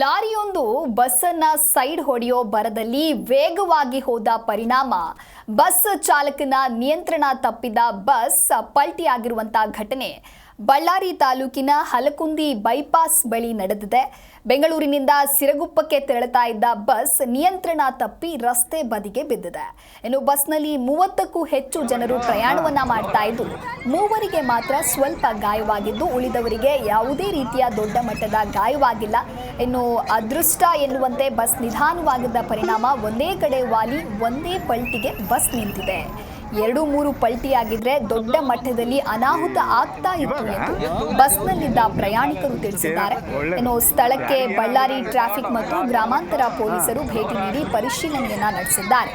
ಲಾರಿಯೊಂದು ಬಸ್ಸನ್ನ side ಹೊಡೆಯೋ ಬರದಲ್ಲಿ ವೇಗವಾಗಿ ಹೋದ ಪರಿಣಾಮ. ಬಸ್ ಚಾಲಕನ ನಿಯಂತ್ರಣ ತಪ್ಪಿದ ಬಸ್ ಪಲ್ಟಿಯಾಗಿರುವಂತಹ ಘಟನೆ. ಬಳ್ಳಾರಿ ತಾಲೂಕಿನ ಹಲಕುಂದಿ ಬೈಪಾಸ್ ಬಳಿ ನಡೆದಿದೆ. ಬೆಂಗಳೂರಿನಿಂದ ಸಿರಗುಪ್ಪಕ್ಕೆ ತೆರಳುತ್ತಾ ಇದ್ದ ಬಸ್ ನಿಯಂತ್ರಣ ತಪ್ಪಿ ರಸ್ತೆ ಬದಿಗೆ ಬಿದ್ದಿದೆ. ಇನ್ನು ಬಸ್ನಲ್ಲಿ ಮೂವತ್ತಕ್ಕೂ ಹೆಚ್ಚು ಜನರು ಪ್ರಯಾಣವನ್ನ ಮಾಡ್ತಾ ಇದ್ದು, ಮೂವರಿಗೆ ಮಾತ್ರ ಸ್ವಲ್ಪ ಗಾಯವಾಗಿದ್ದು ಉಳಿದವರಿಗೆ ಯಾವುದೇ ರೀತಿಯ ದೊಡ್ಡ ಮಟ್ಟದ ಗಾಯವಾಗಿಲ್ಲ. ಇನ್ನು ಅದೃಷ್ಟ ಎನ್ನುವಂತೆ ಬಸ್ ನಿಧಾನವಾಗಿದ್ದ ಪರಿಣಾಮ ಒಂದೇ ಕಡೆ ವಾಲಿ ಒಂದೇ ಪಲ್ಟಿಗೆ ಬಸ್ ನಿಂತಿದೆ. ಎರಡು ಮೂರು ಪಲ್ಟಿಯಾಗಿದ್ರೆ ದೊಡ್ಡ ಮಟ್ಟದಲ್ಲಿ ಅನಾಹುತ ಆಗ್ತಾ ಇತ್ತು ಎಂದು ಬಸ್ನಲ್ಲಿದ್ದ ಪ್ರಯಾಣಿಕರು ತಿಳಿಸಿದ್ದಾರೆ. ಇನ್ನು ಸ್ಥಳಕ್ಕೆ ಬಳ್ಳಾರಿ ಟ್ರಾಫಿಕ್ ಮತ್ತು ಗ್ರಾಮಾಂತರ ಪೊಲೀಸರು ಭೇಟಿ ನೀಡಿ ಪರಿಶೀಲನೆಯನ್ನ ನಡೆಸಿದ್ದಾರೆ.